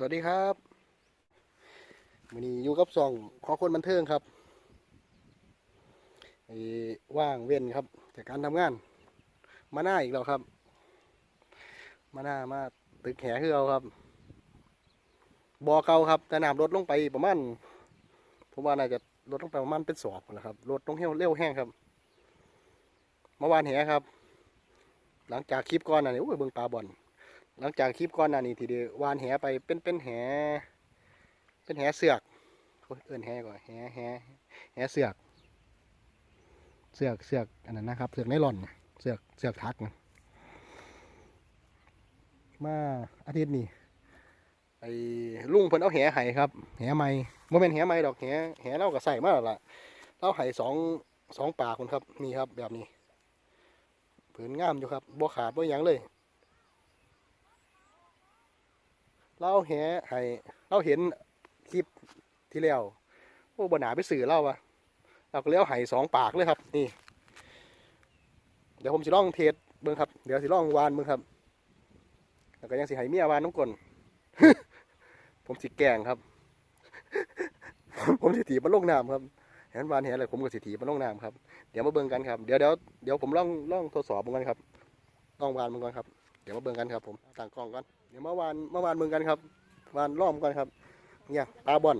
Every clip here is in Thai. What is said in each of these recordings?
สวัสดีครับวันนี้อยู่กับซองขอคนบันเทิงครับว่างเว้นครับจากการทำงาน มาหน้าอีกแล้วครับ มาหน้ามาตึกแหคือเราครับบ่อเก่าครับแต่น้ำลดลงไปประมาณผมว่าน่าจะลดลงไปประมาณเป็นศอกนะครับลดลงเร็วเร็วแห้งครับเมื่อวานแหครับ หลังจากคลิปก่อนน่ะนี่โอ้ยเบิ่งปลาบอน หลังจากคลิปก่อนหน้านี้ที่ได้วานแหไปเป็นเป็นแห เป็นแหเสือกโอ้ยเอิ้นแหก่อนแหแหแหเสือก เสือกเสือกอันนั้นนะครับ เสือกไนลอนน่ะเสือกเสือกทักมาอาทิตย์นี้ไอ้ลุงเพิ่นเอาแหไห้ครับแหใหม่โมเมนแหใหม่ดอกแหแหเราก็ใส่มาแล้วล่ะเราไห้สองสองปากคนครับนี่ครับแบบนี้ผืนงามอยู่ครับบ่ขาดบ่ยังเลย เราแหให้เราเห็นคลิปที่แล้วโอ้บหนาไปสื่อเราวะเราก็เลี้ยวไห้สองปากเลยครับ นี่ เดี๋ยวผมสิล่องเทสเบิ่งครับ เดี๋ยวสิล่องวานเบิ่งครับ แล้วก็ยังสิให้เมียวานน้ำกลนผมสิแกงครับ ผมสิถีบมันลงน้ำครับเห็นวานเห็นอะไรผมก็สิถีบมันลงน้ำครับ เดี๋ยวมาเบิ่งกันครับ เดี๋ยวเดี๋ยวเดี๋ยวผมล่องล่องทดสอบมันกันครับล่องวานมันก่อนครับ ดี๋ยวมาเบิ่งกันครับผมต่างกล้องก่อนเดี๋ยวเมื่อวานเมื่อวานเบิ่งกันครับวานล้อมกันครับเนี่ยปลาบ่อน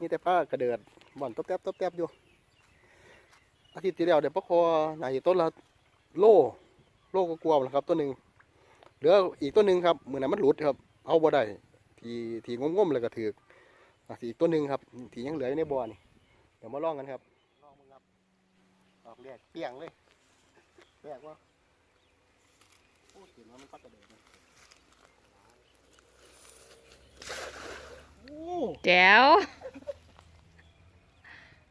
นี่แต่ปลากระเดิดบ่อนตบแทบตบแทบอยู่อาทิตย์ที่แล้วเดี๋ยวปลาคอหนาอยู่ต้นละโลโลก็กลัวนะครับ ตัวหนึ่งเหลืออีกตัวหนึ่งครับเหมือนนั้นมันหลุดครับ เอาบ่ได้ทีทีงมๆเลยก็ถืออีกตัวหนึ่งครับทียังเหลืออยู่ในบ่อนี่เดี๋ยวมาลองกันครับลองมึงครับออกเรียกเปียงเลยเปียกว่า พูดถึงว่ามันปักกระเดิดนะโอ้แจ๋ว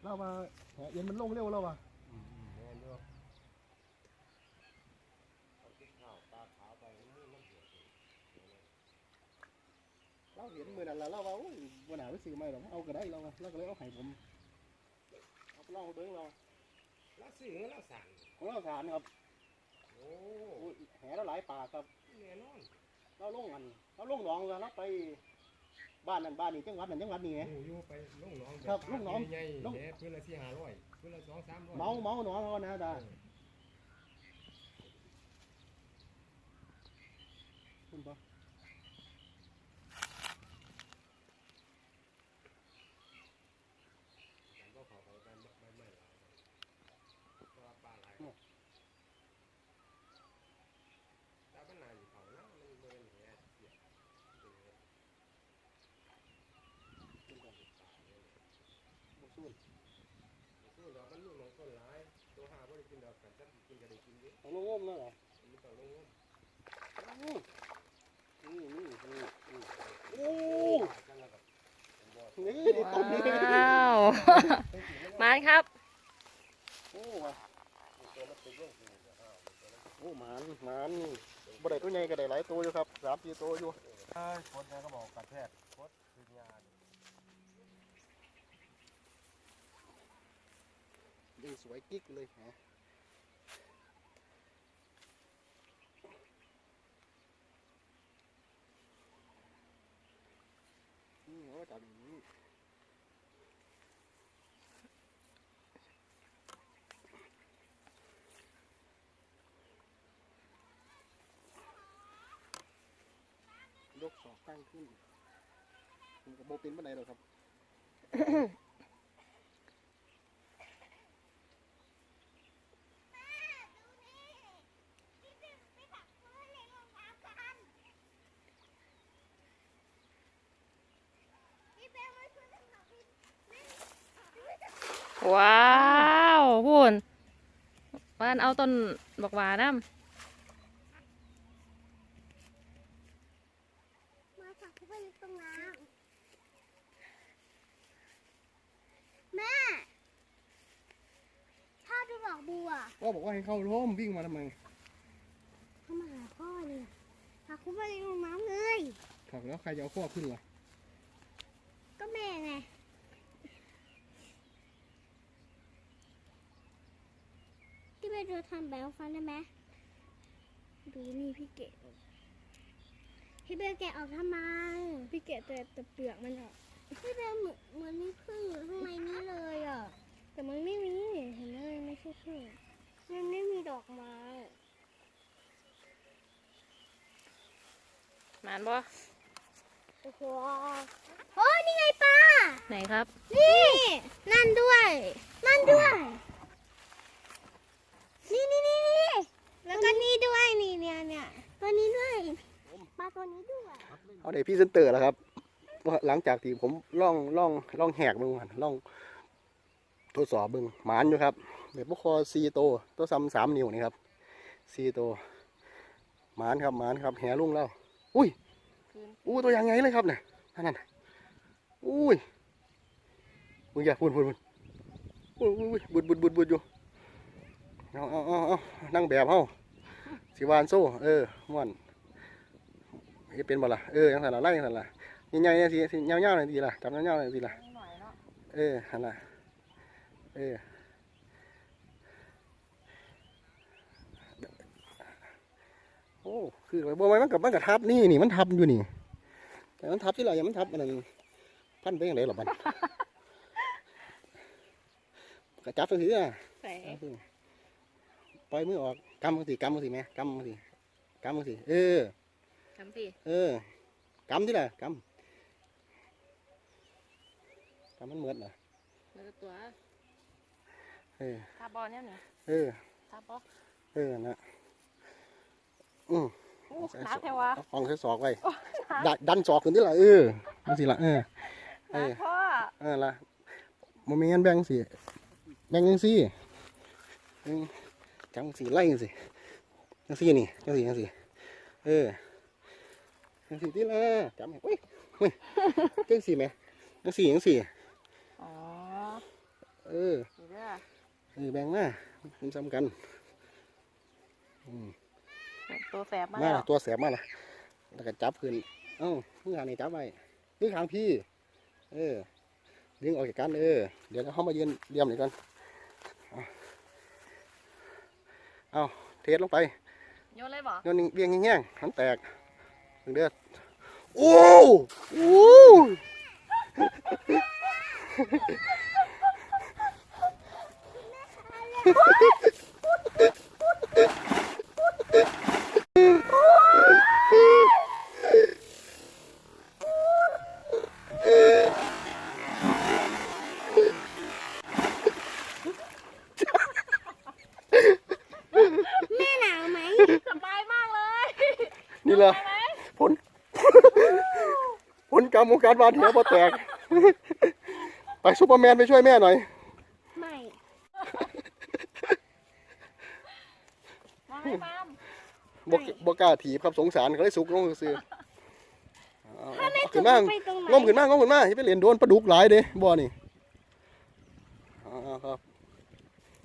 เรามาแหเย็นมันลงเร็วแล้วว่ะเราเห็นมือนั่นแล้วเราว่าโอ้ยวันหนาไปซื้อไม่หรอกเอาก็ได้เราอะเราก็เลยเอาให้ผมเอาไปลองเบิ้งเราแล้วซื้อแล้วสั่งของเราสารครับ โอ้โอ้ยแหเราหลายปากครับแน่นอนเราลงอันเราลงหนองแล้วเราไปบ้านนั่นบ้านนี้จังหวัดนั่นจังหวัดนี้ไงหมูอยู่ไปลุงน้องครับลุงน้องใหญ่ลุง แหพื้นละสี่ห้าร้อยพื้นละสองสามร้อยเมาเมาหนองเขานะตาคุณปะ กันก็เขาไปกันไม่ไม่หลายเพราะว่าปลาหลายแต่ปัญหาอยู่เขานะมันเบิ่นแหเสียเป็นแห คุณก่อน ปลาเนี่ย บ่ สู้สู้ดอกมันลูกน้องคนหลายตัวหาบ่ได้กินดอกกันถ้ากินก็ได้กินเยอะของลงงมแล้วเหรอมันต้องลงงมอู้นี่นี่นี่นี่โอ้กันแล้วกับผมอกนี่นี่ต้นนี้ว้าวมานครับ โอ้ว่ะตัวมันเป็นโรคอยู่เดี๋ยวห้าวตัวนั้นโอ้หมานหมานนี่บ่ได้ตัวใหญ่ก็ได้หลายตัวอยู่ครับสามสี่ตัวอยู่ใช่คนนะก็บอกกัดแพทย์โคตรคือยา ยิงสวยกิ๊กเลยฮะนี่เขาจับอย่างนี้ยกศอกตั้งขึ้นมันกับโบเป็นปันไดหรอครับ ว้าวพูนวานเอาต้นบอกหวาน้มาจากที่ไปตรงน้ำแม่ถ้าดูดอกบัวก็บอกว่าให้เข้าร่มวิ่งมาทำไมเข้ามาหาพ่อเลยพาคุณไปลงน้ำเลยครับแล้วใครจะเอาข้อขึ้นล่ะก็แม่ไง ไปดูทำแบงค์ฟันได้ไหมดูนี่พี่เก๋เฮพี่เบลแกะออกทำไม พี่แกะแต่แต่เปลือกมันออกพี่เบลเหมือนเหมือนมีพึ่งอยู่ข้างในนี้เลยอะ แต่มันไม่มีเห็นไหมมันไม่ใช่พึ่งมันไม่มีดอกไม้หมานบ่โอ้โหโอ้นี่ไงปลาไหนครับ นี่ นั่นด้วย นั่นด้วย นี่นี่นี่นี่แล้วก็นี่ด้วยนี่เนี่ยเนี่ยตัวนี้ด้วยปลาตัวนี้ด้วยเอาเดี๋ยวพี่เซนเตอร์แล้วครับหลังจากที่ผมล่องล่องล่องแหกเบึงหันล่องทดสอบบึงหมานอยู่ครับเดี๋ยวพวกคอซีโตวตัวซ้ำสามนิ้วนี่ครับซีโตวหมานครับหมานครับแหลุ่งแล้วอุ้ยอู้ตัวยังไงเลยครับเนี่ยนั่นน่ะอุ้ยมึงอย่าพูดพูดพูดอุ้ยบุดบุดบุดบุดอยู่ เอาเอาเอาเอานั่งแบบเฮาสิวานโซ่เออม่วนเฮ็ดเป็นบ่ล่ะเออจังซั่นล่ะไล่จังซั่นล่ะใหญ่ๆจังซี่สิยาวๆจังซี่ล่ะจับยาวๆจังซี่ล่ะหน่อยเนาะเออหั่นล่ะเออโอ้คือบ่ว่ามันกับมันกับทับนี่นี่มันทับอยู่นี่ แต่มันทับที่ล่ะอย่ามันทับอันนั้นพันไปจังได๋ล่ะบัดก็จับจังซี่น่ะใส่ ปล่อยมือออกกำจังซี่กำจังซี่แม่กำจังซี่กำจังซี่เออทำพี่เออกำที่ละกำกำมันเหมือนเหรอแล้วก็ตัวเออทาบอลเนี่ยเนี่ยเออทาบอเออนะอืมอู้หนักแท้วะเอาฟองใส่ศอกไว้ดันดันศอกขึ้นที่ละเออนี่สิละเออหนักพ่อเออละโมเมนแบ่งสิแบ่งยังสิอืม จังสีไล่ยังสิจังสีนี่จังสีจังสีเออจังสีที่ละจำไหมอุ้ยอุ้ยจังสีไหมจังสีจังสีอ๋อเออนี่เด้อเออแบ่งมามันซ้ำกันอืมตัวแสบมามาแล้วล่ะตัวแสบมาละแล้วก็จับขึ้นเอ้ามือหางนี่จับไว้มือหางพี่ เออดึงออกจากกันเออ เดี๋ยวเขามายืนเรียมหน่อยกัน เอาเอาเทสลงไปโยนเลยบ่โยนเรียงแง่งๆหันแตกถึงเดือดโอ้โอ้ แม่หนาวไหม สบายมากเลย นี่แหละผลผลกรรมของการวานหัวพอแตก ไปซูเปอร์แมนไปช่วยแม่หน่อย ไม่มาไหมฟาร์มบกบกล้าถีบครับสงสารเขาเลยสุกลงซื้อๆเอาเอาเอาขึ้นมาไปตรงไหนงมขึ้นมางมขึ้นมาที่ไปเรียนโดนปลาดุกหลายเด้บ่อนี่เอาเอาครับ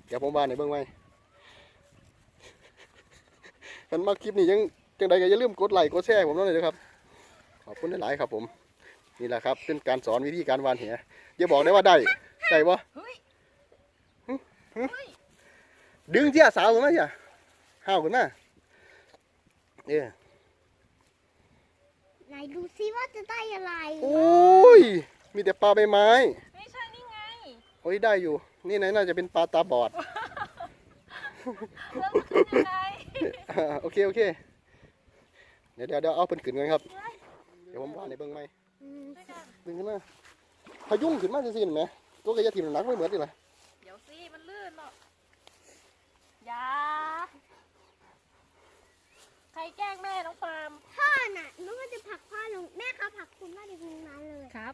เดี๋ยวผมบ้านในเบื้องไว้กันมาคลิปนี้ยัง จังใดก็อย่าลืมกดไลค์กดแชร์ให้ผมหน่อยนะครับ ขอบคุณหลายๆครับผม นี่แหละครับ เป็นการสอนวิธีการวานเหียอย่าบอกได้ว่าได้ ได้ปะเฮ้ยดึงเสียสาวขึ้นมาเสียห้าวขึ้นมาเออไหนดูซิว่าจะได้อะไร โอ้ย มีแต่ปลาใบไม้ ไม่ใช่นี่ไง โอ้ยได้อยู่ นี่ไหนน่าจะเป็นปลาตาบอด แล้วมันคือยังไงอ่าโอเค โอเคเเดี๋ยวเดี๋ยวเอาเป็นขึ้นกันครับ เดี๋ยวผมว่าในเบิ้งไหม่ดึงขึ้นมาพายุ่งขึ้นมาจริงๆไหมตัวกระยาทีมหนักไม่เหมือนนี่แหละเดี๋ยวสิมันลื่นเนาะอย่าใครแกล้งแม่น้องปาล์มพ่อน่ะนูก็จะผักพ่อลงแม่เขาผักคุณแม่ดิคุณมาเลยครับ